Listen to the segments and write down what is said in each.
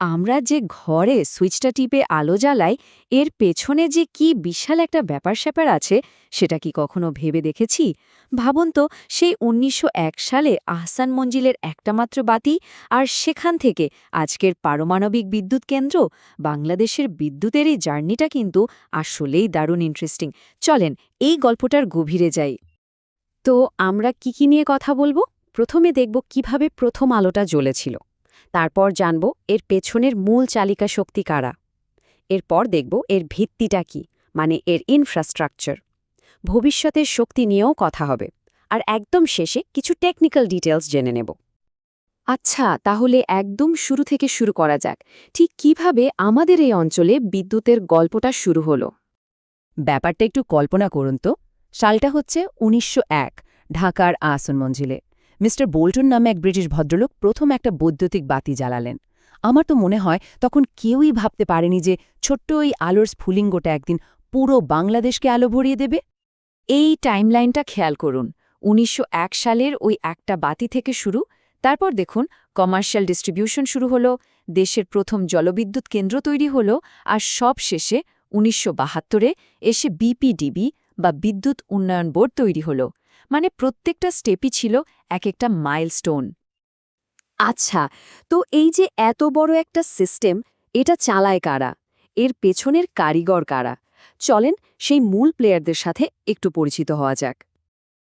আমরা যে ঘরে সুইচটা টিপে আলো জ্বালাই, এর পেছনে যে কি বিশাল একটা ব্যাপার স্যাপার আছে, সেটা কি কখনো ভেবে দেখেছি? ভাবুন তো, সেই উনিশশো এক সালে আহসান মঞ্জিলের একটা মাত্র বাতি আর সেখান থেকে আজকের পারমাণবিক বিদ্যুৎ কেন্দ্র, বাংলাদেশের বিদ্যুতের এই জার্নিটা কিন্তু আসলেই দারুণ ইন্টারেস্টিং চলেন, এই গল্পটার গভীরে যাই। তো আমরা কি কি নিয়ে কথা বলব? প্রথমে দেখব কীভাবে প্রথম আলোটা জ্বলেছিল। তারপর জানব এর পেছনের মূল চালিকা শক্তি কারা। এরপর দেখব এর ভিত্তিটা কি মানে এর ইনফ্রাস্ট্রাকচার ভবিষ্যতের শক্তি নিয়েও কথা হবে, আর একদম শেষে কিছু টেকনিক্যাল ডিটেলস জেনে নেব। আচ্ছা তাহলে একদম শুরু থেকে শুরু করা যাক। ঠিক কীভাবে আমাদের এই অঞ্চলে বিদ্যুতের গল্পটা শুরু হলো? ব্যাপারটা একটু কল্পনা করুন তো। সালটা হচ্ছে উনিশশো এক, ঢাকার আসন মঞ্জিলে মিস্টার বোল্টন নামে এক ব্রিটিশ ভদ্রলোক প্রথম একটা বৈদ্যুতিক বাতি জ্বালালেন। আমার তো মনে হয় তখন কেউই ভাবতে পারেনি যে ছোট্ট ওই আলোর স্ফুলিঙ্গটা একদিন পুরো বাংলাদেশকে আলো ভরিয়ে দেবে। এই টাইমলাইনটা খেয়াল করুন, উনিশশো এক সালের ওই একটা বাতি থেকে শুরু, তারপর দেখুন কমার্শিয়াল ডিস্ট্রিবিউশন শুরু হলো, দেশের প্রথম জলবিদ্যুৎ কেন্দ্র তৈরি হলো, আর সব শেষে উনিশশো এসে বিপিডিবি বা বিদ্যুৎ উন্নয়ন বোর্ড তৈরি হলো। মানে প্রত্যেকটা স্টেপই ছিল এক একটা মাইলস্টোন আচ্ছা তো এই যে এত বড় একটা সিস্টেম এটা চালায় কারা? এর পেছনের কারিগর কারা? চলেন সেই মূল প্লেয়ারদের সাথে একটু পরিচিত হওয়া যাক।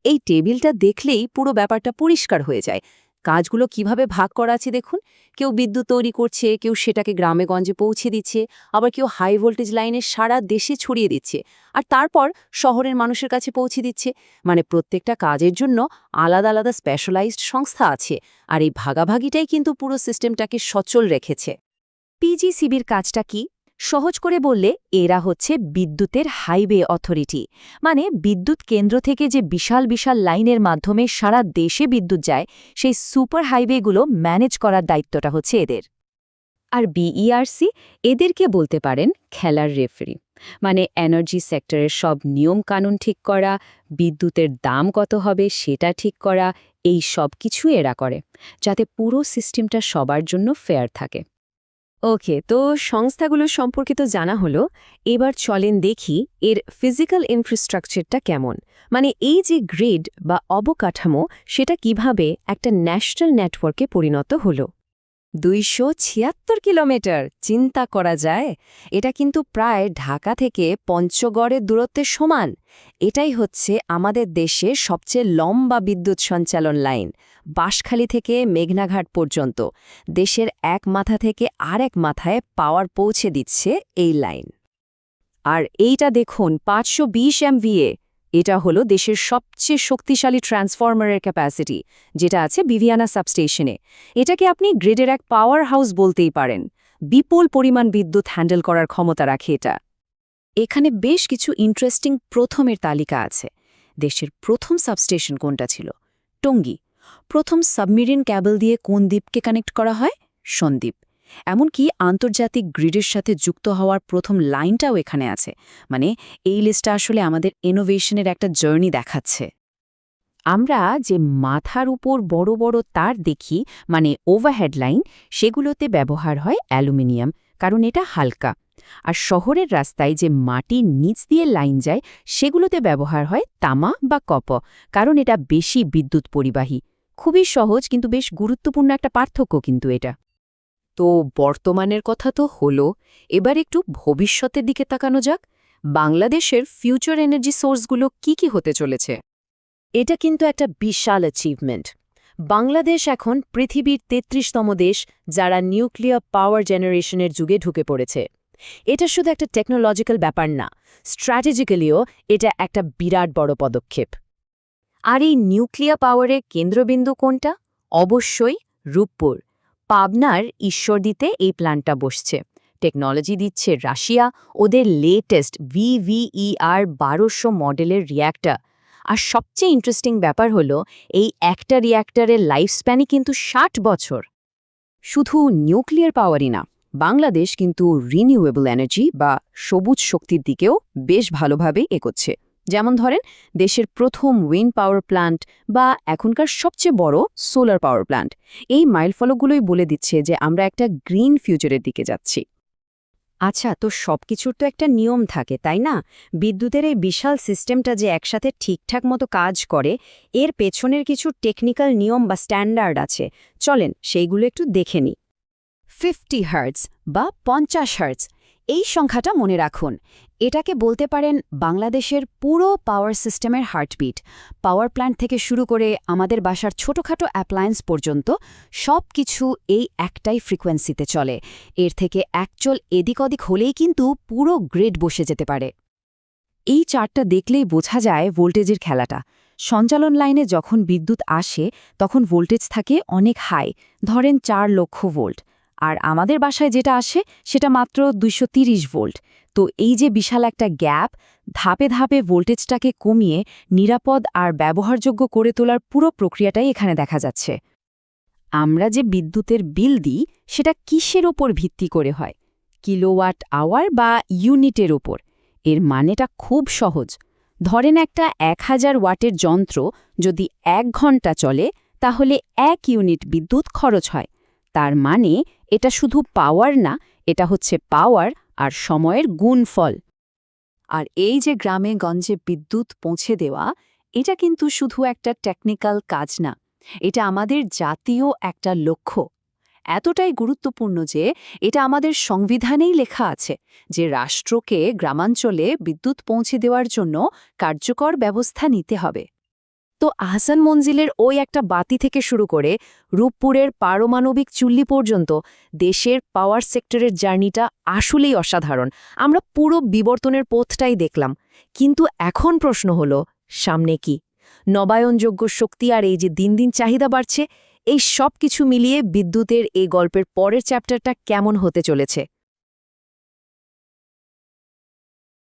এই টেবিলটা দেখলেই পুরো ব্যাপারটা পরিষ্কার হয়ে যায়। কাজগুলো কীভাবে ভাগ করা আছে দেখুন। কেউ বিদ্যুৎ তৈরি করছে, কেউ সেটাকে গ্রামে গঞ্জে পৌঁছে দিচ্ছে, আবার কেউ হাই ভোল্টেজ লাইনে সারা দেশে ছড়িয়ে দিচ্ছে আর তারপর শহরের মানুষের কাছে পৌঁছে দিচ্ছে। মানে প্রত্যেকটা কাজের জন্য আলাদা আলাদা স্পেশালাইজড সংস্থা আছে আর এই ভাগাভাগিটাই কিন্তু পুরো সিস্টেমটাকে সচল রেখেছে। পিজিসিবির কাজটা কি? সহজ করে বললে, এরা হচ্ছে বিদ্যুতের হাইওয়ে অথরিটি। মানে বিদ্যুৎ কেন্দ্র থেকে যে বিশাল বিশাল লাইনের মাধ্যমে সারা দেশে বিদ্যুৎ যায়, সেই সুপার হাইওয়েগুলো ম্যানেজ করার দায়িত্বটা হচ্ছে এদের। আর বিইআরসি এদেরকে বলতে পারেন খেলার রেফারি। মানে এনার্জি সেক্টরের সব নিয়ম কানুন ঠিক করা, বিদ্যুতের দাম কত হবে সেটা ঠিক করা, এই সব কিছু এরা করে, যাতে পুরো সিস্টেমটা সবার জন্য ফেয়ার থাকে। ওকে, তো সংস্থাগুলো সম্পর্কিত জানা হলো, এবার চলেন দেখি এর ফিজিক্যাল ইনফ্রাস্ট্রাকচারটা কেমন। মানে এই যে গ্রিড বা অবকাঠামো, সেটা কীভাবে একটা ন্যাশনাল নেটওয়ার্কে পরিণত হলো? দুইশো ছিয়াত্তর কিলোমিটার। চিন্তা করা যায়, এটা কিন্তু প্রায় ঢাকা থেকে পঞ্চগড়ের দূরত্বের সমান। এটাই হচ্ছে আমাদের দেশের সবচেয়ে লম্বা বিদ্যুৎ সঞ্চালন লাইন, বাঁশখালী থেকে মেঘনাঘাট পর্যন্ত। দেশের এক মাথা থেকে আর এক মাথায় পাওয়ার পৌঁছে দিচ্ছে এই লাইন। আর এইটা দেখুন পাঁচশো বিশ এমভিএ। এটা হলো দেশের সবচেয়ে শক্তিশালী ট্রান্সফরমারের ক্যাপাসিটি, যেটা আছে বিভিয়ানা সাবস্টেশনে। এটাকে আপনি গ্রেডের এক পাওয়ার হাউস বলতেই পারেন। বিপুল পরিমাণ বিদ্যুৎ হ্যান্ডেল করার ক্ষমতা রাখে এটা। এখানে বেশ কিছু ইন্টারেস্টিং প্রথমের তালিকা আছে। দেশের প্রথম সাবস্টেশন কোনটা ছিল? টঙ্গী। প্রথম সাবমেরিন ক্যাবল দিয়ে কোন দ্বীপকে কানেক্ট করা হয়? সন্দ্বীপ। এমনকি আন্তর্জাতিক গ্রিডের সাথে যুক্ত হওয়ার প্রথম লাইনটাও এখানে আছে। মানে এই লিস্টটা আসলে আমাদের ইনোভেশনের একটা জার্নি দেখাচ্ছে। আমরা যে মাথার উপর বড় বড় তার দেখি মানে ওভারহেড লাইন সেগুলোতে ব্যবহার হয় অ্যালুমিনিয়াম, কারণ এটা হালকা। আর শহরের রাস্তায় যে মাটির নিচ দিয়ে লাইন যায়, সেগুলোতে ব্যবহার হয় তামা বা কপ, কারণ এটা বেশি বিদ্যুৎ পরিবাহী। খুবই সহজ, কিন্তু বেশ গুরুত্বপূর্ণ একটা পার্থক্য কিন্তু এটা। তো বর্তমানের কথা তো হলো, এবার একটু ভবিষ্যতের দিকে তাকানো যাক। বাংলাদেশের ফিউচার এনার্জি সোর্সগুলো কি কি হতে চলেছে? এটা কিন্তু একটা বিশাল অ্যাচিভমেন্ট বাংলাদেশ এখন পৃথিবীর তেত্রিশতম দেশ, যারা নিউক্লিয়ার পাওয়ার জেনারেশনের যুগে ঢুকে পড়েছে। এটা শুধু একটা টেকনোলজিক্যাল ব্যাপার না স্ট্র্যাটেজিক্যালিও এটা একটা বিরাট বড় পদক্ষেপ। আর এই নিউক্লিয়ার পাওয়ারের কেন্দ্রবিন্দু কোনটা? অবশ্যই রূপপুর। পাবনার ঈশ্বরদীতে এই প্ল্যান্টটা বসছে। টেকনোলজি দিচ্ছে রাশিয়া, ওদের লেটেস্ট ভিভিইআর বারোশো মডেলের রিয়্যাক্টার আর সবচেয়ে ইন্টারেস্টিং ব্যাপার হলো, এই একটা রিয়্যাক্টারের লাইফ স্প্যানই কিন্তু ষাট বছর। শুধু নিউক্লিয়ার পাওয়ারই না, বাংলাদেশ কিন্তু রিনিউয়েবল এনার্জি বা সবুজ শক্তির দিকেও বেশ ভালোভাবে এগোচ্ছে। যেমন ধরেন, দেশের প্রথম উইন্ড পাওয়ার প্ল্যান্ট বা এখনকার সবচেয়ে বড় সোলার পাওয়ার প্ল্যান্ট এই মাইলফলকগুলোই বলে দিচ্ছে যে, আমরা একটা গ্রিন ফিউচারের দিকে যাচ্ছি। আচ্ছা তো সবকিছুর তো একটা নিয়ম থাকে, তাই না? বিদ্যুতের এই বিশাল সিস্টেমটা যে একসাথে ঠিকঠাক মতো কাজ করে, এর পেছনের কিছু টেকনিক্যাল নিয়ম বা স্ট্যান্ডার্ড আছে। চলেন, সেইগুলো একটু দেখে নিই। ফিফটি হার্টস বা পঞ্চাশ হার্টস এই সংখ্যাটা মনে রাখুন। এটাকে বলতে পারেন বাংলাদেশের পুরো পাওয়ার সিস্টেমের হার্টবিট পাওয়ার প্ল্যান্ট থেকে শুরু করে আমাদের বাসার ছোটখাটো অ্যাপ্লায়েন্স পর্যন্ত সব কিছু এই একটাই ফ্রিকোয়েন্সিতে চলে। এর থেকে একচল এদিক ওদিক হলেই কিন্তু পুরো গ্রেড বসে যেতে পারে। এই চার্টটা দেখলেই বোঝা যায় ভোল্টেজের খেলাটা। সঞ্চালন লাইনে যখন বিদ্যুৎ আসে, তখন ভোল্টেজ থাকে অনেক হাই ধরেন চার লক্ষ ভোল্ট আর আমাদের বাসায় যেটা আসে, সেটা মাত্র দুইশো ভোল্ট। তো এই যে বিশাল একটা গ্যাপ, ধাপে ধাপে ভোল্টেজটাকে কমিয়ে নিরাপদ আর ব্যবহারযোগ্য করে তোলার পুরো প্রক্রিয়াটাই এখানে দেখা যাচ্ছে। আমরা যে বিদ্যুতের বিল দিই, সেটা কিসের ওপর ভিত্তি করে হয়? কিলোওয়াট আওয়ার বা ইউনিটের ওপর? এর মানেটা খুব সহজ। ধরেন একটা এক হাজার ওয়াটের যন্ত্র যদি এক ঘণ্টা চলে, তাহলে এক ইউনিট বিদ্যুৎ খরচ হয়। তার মানে এটা শুধু পাওয়ার না, এটা হচ্ছে পাওয়ার আর সময়ের গুণফল। আর এই যে গ্রামে গঞ্জে বিদ্যুৎ পৌঁছে দেওয়া, এটা কিন্তু শুধু একটা টেকনিক্যাল কাজ না, এটা আমাদের জাতীয় একটা লক্ষ্য। এতটাই গুরুত্বপূর্ণ যে এটা আমাদের সংবিধানেই লেখা আছে যে রাষ্ট্রকে গ্রামাঞ্চলে বিদ্যুৎ পৌঁছে দেওয়ার জন্য কার্যকর ব্যবস্থা নিতে হবে। তো আহসান মঞ্জিলের ওই একটা বাতি থেকে শুরু করে রূপপুরের পারমাণবিক চুল্লি পর্যন্ত দেশের পাওয়ার সেক্টরের জার্নিটা আসলেই অসাধারণ। আমরা পুরো বিবর্তনের পথটাই দেখলাম। কিন্তু এখন প্রশ্ন হল, সামনে কি? নবায়নযোগ্য শক্তি আর এই যে দিন দিন চাহিদা বাড়ছে, এই সব কিছু মিলিয়ে বিদ্যুতের এই গল্পের পরের চ্যাপ্টারটা কেমন হতে চলেছে?